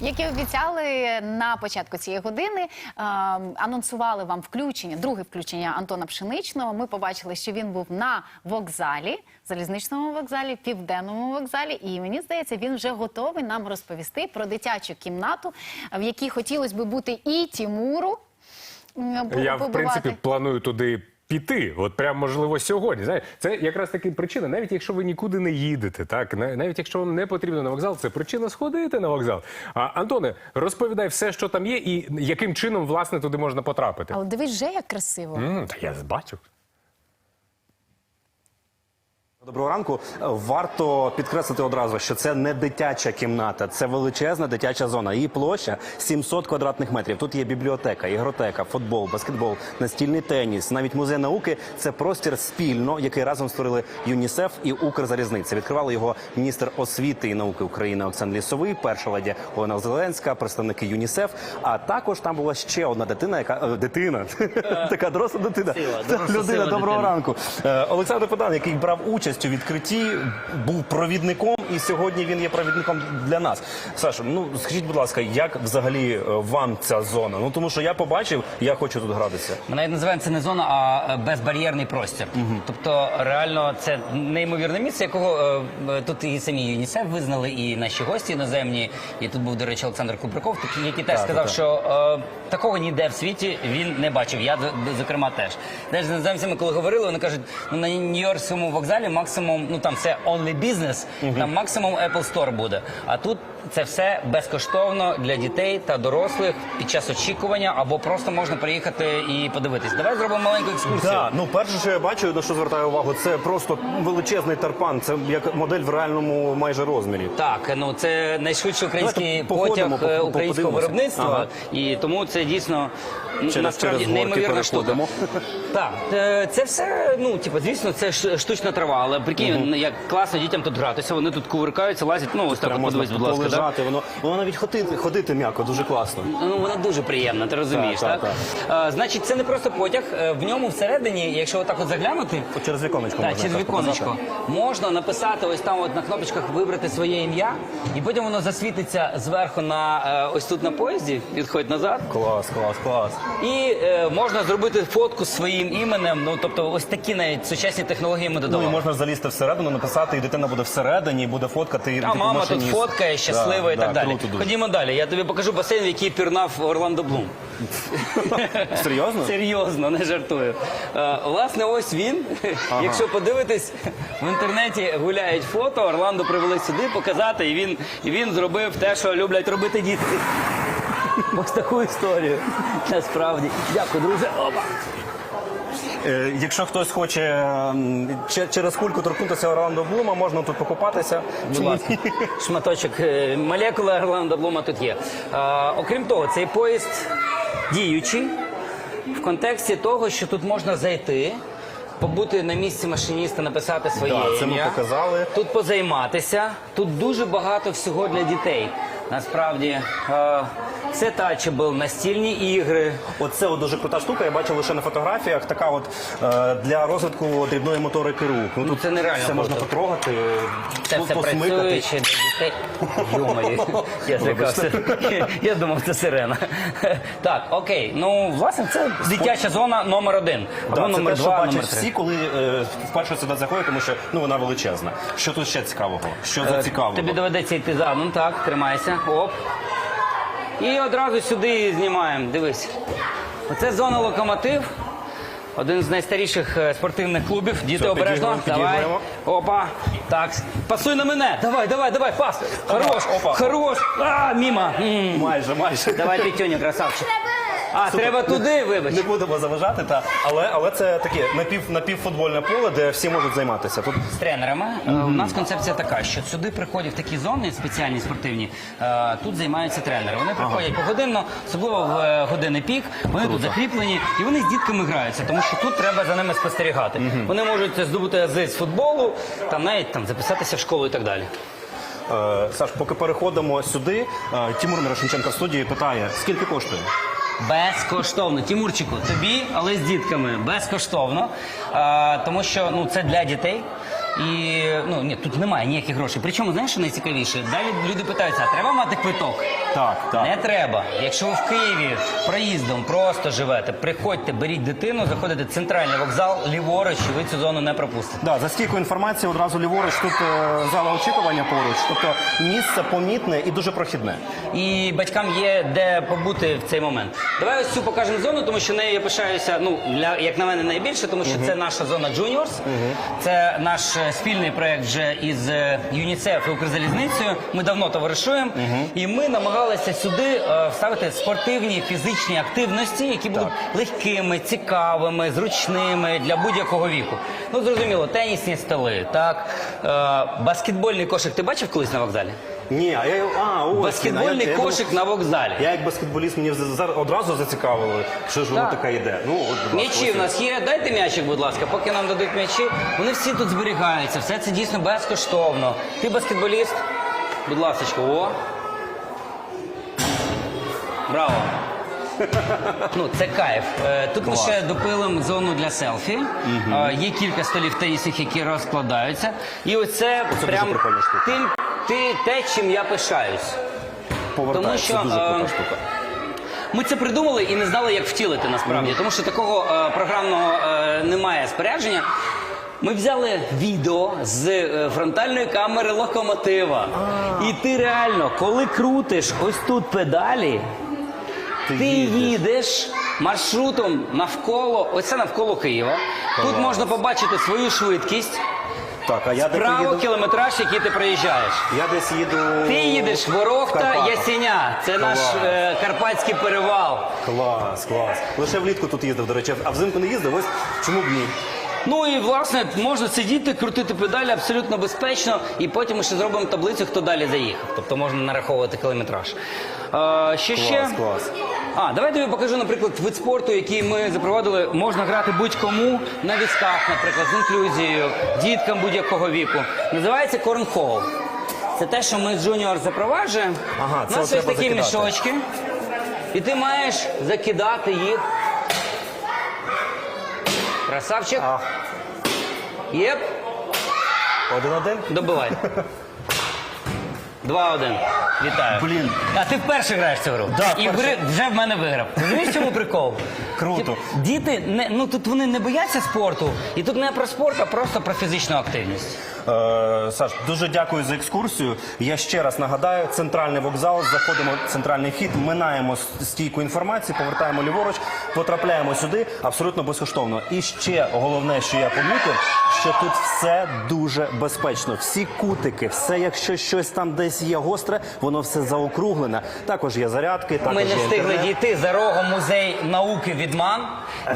Як і обіцяли на початку цієї години, е, анонсували вам включення, друге включення Антона Пшеничного. Ми побачили, що він був на вокзалі, залізничному вокзалі, південному вокзалі. І мені здається, він вже готовий нам розповісти про дитячу кімнату, в якій хотілося би бути і Тімуру. Я в принципі планую туди піти. От прям можливо сьогодні. Знаєте, це якраз таки причина, навіть якщо ви нікуди не їдете, так навіть якщо вам не потрібно на вокзал, це причина сходити на вокзал. А Антоне, розповідай все, що там є, і яким чином власне туди можна потрапити. Але дивись, вже як красиво. М, та я бачу. Доброго ранку. Варто підкреслити одразу, що це не дитяча кімната, це величезна дитяча зона. Її площа 700 квадратних метрів. Тут є бібліотека, ігротека, футбол, баскетбол, настільний теніс, навіть музей науки. Це простір спільно, який разом створили ЮНІСЕФ і Укрзалізниця. Відкривали його міністр освіти і науки України Оксан Лісовий, перша леді Олена Зеленська, представники ЮНІСЕФ. А також там була ще одна дитина, яка е, дитина, така доросла дитина. Людина, доброго ранку. Е, Олександр Педан, який брав участь у відкритті, був провідником, і сьогодні він є провідником для нас. Саша, ну скажіть, будь ласка, як взагалі е, вам ця зона? Ну тому що я побачив, я хочу тут гратися. Ми навіть називаємо це не зона, а е, безбар'єрний простір. Тобто, реально, це неймовірне місце, якого е, е, тут і самі ЮНІСЕФ визнали, і наші гості іноземні. І тут був, до речі, Олександр Кубриков, який теж Так, сказав, так. що е, такого ніде в світі він не бачив. Я зокрема теж. Теж з іноземцями, коли говорили, вони кажуть, ну на Нью-Йоркському вокзалі максимум, ну там це only business, там максимум Apple Store буде. А тут це все безкоштовно для дітей та дорослих під час очікування, або просто можна приїхати і подивитись. Давай зробимо маленьку екскурсію. Так, ну перше, що я бачу, на що звертаю увагу, це просто величезний тарпан. Це як модель в реальному майже розмірі. Так, ну це найшвидший український Давайте походимо, потяг е, по- українського подивимося. виробництва, Ага. і тому це дійсно м, Через- насправді через горки неймовірна штука. переходимо. Так, е, це все, ну типу, звісно, це ш- штучна трава, але прикинь, як класно дітям тут гратися, вони тут кувиркаються, лазять. Ну ось так, от подивись, будь ласка. так? полежати. Воно воно навіть ходити, ходити м'яко, дуже класно. Ну, вона дуже приємна, ти розумієш, Так, так? так, А, значить, це не просто потяг. е, В ньому всередині, якщо отак от заглянути, От через віконечко Так, можна через віконечко. показати. Можна написати ось там от на кнопочках вибрати своє ім'я, і потім воно засвітиться зверху на е, ось тут на поїзді, відходь назад. Клас, клас, клас. І е, можна зробити фотку з своїм іменем. Ну тобто, ось такі навіть сучасні технології ми Ну додавали. можна залізти всередину, написати, і дитина буде всередині, і буде фоткати. і А типу, мама тут машиніст. фоткає, щаслива Да, і так да, далі. Круто дуже. Ходімо далі. Я тобі покажу басейн, в який пірнав Орландо Блум. Серйозно? Серйозно, не жартую. Е, власне, ось він. Якщо подивитись, в інтернеті гуляють фото, Орландо привели сюди показати, і він, і він зробив те, що люблять робити діти. Ось таку історію. Насправді. Дякую, друже. Опа. Е, Якщо хтось хоче через кульку торкнутися Орландо Блума, можна тут покупатися. Будь ласка. Шматочок е, молекули Орландо Блума тут є. Окрім того, цей поїзд діючий в контексті того, що тут можна зайти. Побути на місці машиніста, написати своє Да, це ми показали. Тут позайматися. Тут дуже багато всього для дітей. Насправді, е, це тачебл, настільні ігри. Оце от дуже крута штука. Я бачив лише на фотографіях. Така от е, для розвитку дрібної моторики рук. Ну тут це нереально Це можна круто. потрогати, Це ну, все посмикати. працюючи для дітей. Йомаю, я злякався. Я думав, це сирена. Так, окей. Ну, власне, це дитяча зона номер один. Да, Або це номер те, що два, бачать номер всі, три. коли е, вперше сюди заходять, тому що ну вона величезна. Що тут ще цікавого? Що за цікавого? Е, Тобі доведеться йти за. Ну так, тримайся. Оп. І одразу сюди знімаємо. Дивись. Оце зона локомотив. Один з найстаріших е, спортивних клубів. Діти Все, обережно. Давай. Опа. Так. Пасуй на мене. Давай, давай, давай, пас. Хорош. опа. Хорош. А, міма. М. Майже, майже. Давай, Петюня, красавчик. А, треба туди, вибач. Не будемо заважати, та але, але це таке напів напівфутбольне поле, де всі можуть займатися. Тут з тренерами. Е, У нас концепція така, що сюди приходять такі зони спеціальні спортивні. е, Тут займаються тренери. Вони приходять погодинно, особливо в е, години пік. Вони тут закріплені і вони з дітками граються, тому що тут треба за ними спостерігати. Вони можуть здобути ази з футболу, там навіть там записатися в школу і так далі. Е, Саш, поки переходимо сюди, е, Тимур Мирошниченко в студії питає, скільки коштує? Безкоштовно. Тімурчику, тобі, але з дітками. Безкоштовно. А, тому що ну, це для дітей. І ну ні, тут немає ніяких грошей. Причому, знаєш, що найцікавіше? Далі люди питаються, а треба мати квиток? Так, Не треба. Якщо ви в Києві проїздом просто живете, приходьте, беріть дитину, заходите в центральний вокзал, ліворуч, і ви цю зону не пропустите. Да, за стійкою інформації одразу ліворуч тут е, зала очікування поруч. Тобто місце помітне і дуже прохідне. І батькам є де побути в цей момент. Давай ось цю покажемо зону, тому що нею я пишаюся. Ну для як на мене найбільше, тому що це наша зона Juniors. Це наш е, спільний проект вже із е, ЮНІЦЕФ і Укрзалізницею. Ми давно товаришуємо, і ми намагалися сюди е, вставити спортивні фізичні активності, які будуть легкими, цікавими, зручними для будь-якого віку. Ну зрозуміло, тенісні столи, так е, баскетбольний кошик. Ти бачив колись на вокзалі? Ні, а я а, ось він. А я- я кошик на вокзалі. Я як баскетболіст мені одразу зацікавило, що ж воно Так. таке йде. Ну, от, М'ячі в нас є. Дайте м'ячик, будь ласка, поки нам дадуть м'ячі. Вони всі тут зберігаються, все це дійсно безкоштовно. Ти баскетболіст? Будь ласка, о. Браво. Ну, це кайф. Е, Тут ми ще допилимо зону для селфі. Е, Є кілька столів тенісних, які розкладаються. І оце Оце прям тим, ти, те, чим я пишаюсь. Повертається. Тому що, дуже е, крута штука. Ми це придумали і не знали, як втілити насправді, тому що такого е, програмного е, немає спорядження. Ми взяли відео з е, фронтальної камери локомотива. І ти реально, коли крутиш ось тут педалі, ти, їдеш маршрутом навколо, ось це навколо Києва. Тут можна побачити свою швидкість, Так, а я право поїду? кілометраж, який ти проїжджаєш. Я десь їду. Ти їдеш Ворохта, Карпатах. Ясеня. Це наш Клас. е, карпатський перевал. Клас, клас. Лише влітку тут їздив, до речі, а взимку не їздив, ось чому б ні? Ну і власне можна сидіти, крутити педалі абсолютно безпечно, і потім ми ще зробимо таблицю, хто далі заїхав. Тобто можна нараховувати кілометраж. Що ще? Клас, клас. А, давай тобі покажу, наприклад, вид спорту, який ми запровадили. Можна грати будь-кому на візках, наприклад, з інклюзією, діткам будь-якого віку. Називається корнхол. Це те, що ми з Junior запроваджуємо. Ага, У нас от треба такі закидати. мішочки, і ти маєш закидати їх. Красавчик. Єп. один-один? Добивай. 2-1. Вітаю. Блін. А ти вперше граєш цю гру. Да, І вперше. вже в мене виграв. Розумієш, в чому прикол? Круто. Тип, Діти не ну тут вони не бояться спорту, і тут не про спорт, а просто про фізичну активність. Е, Саш, дуже дякую за екскурсію. Я ще раз нагадаю: центральний вокзал, заходимо в центральний вхід, минаємо с- стійку інформації, повертаємо ліворуч, потрапляємо сюди абсолютно безкоштовно. І ще головне, що я помітив, що тут все дуже безпечно. Всі кутики, все, якщо щось там десь є гостре, воно все заокруглене. Також є зарядки, також Ми не є встигли інтернет. дійти за рогом музей науки відман.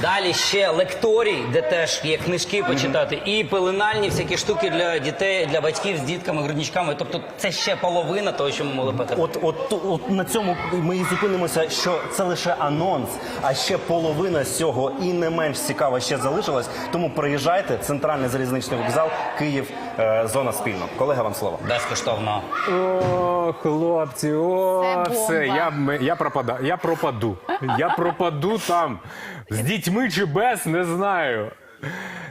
Далі ще лекторій, де теж є книжки почитати, і пеленальні всякі штуки для дітей, для батьків з дітками, грудничками. Тобто це ще половина того, що ми могли показати. От, от, от на цьому ми і зупинимося, що це лише анонс, а ще половина з цього і не менш цікава ще залишилась. Тому приїжджайте, центральний залізничний вокзал, Київ, е, зона спільно. Колега, вам слово. Безкоштовно. О, хлопці, о, Це бомба. все, я, м- я, пропада, я пропаду. Я пропаду там. З дітьми чи без, не знаю.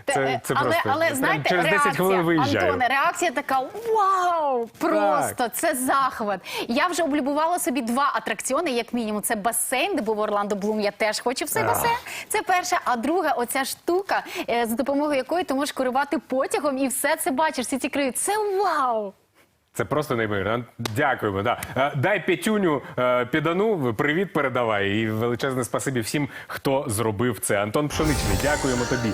Це, це але, просто але знаєте, через 10 реакція, хвилин виїжджаю. Антоне, реакція така вау! Просто це захват. Я вже облюбувала собі два атракціони, як мінімум. Це басейн, де був Орландо Блум. Я теж хочу в цей басейн. Це перше. А друга, оця штука, е, за допомогою якої ти можеш керувати потягом і все це бачиш. Всі ці криють. Це вау! Це просто неймовірно. Дякуємо. Да. Е, Дай п'ятюню е, підану, привіт передавай. І величезне спасибі всім, хто зробив це. Антон Пшеничний, дякуємо тобі.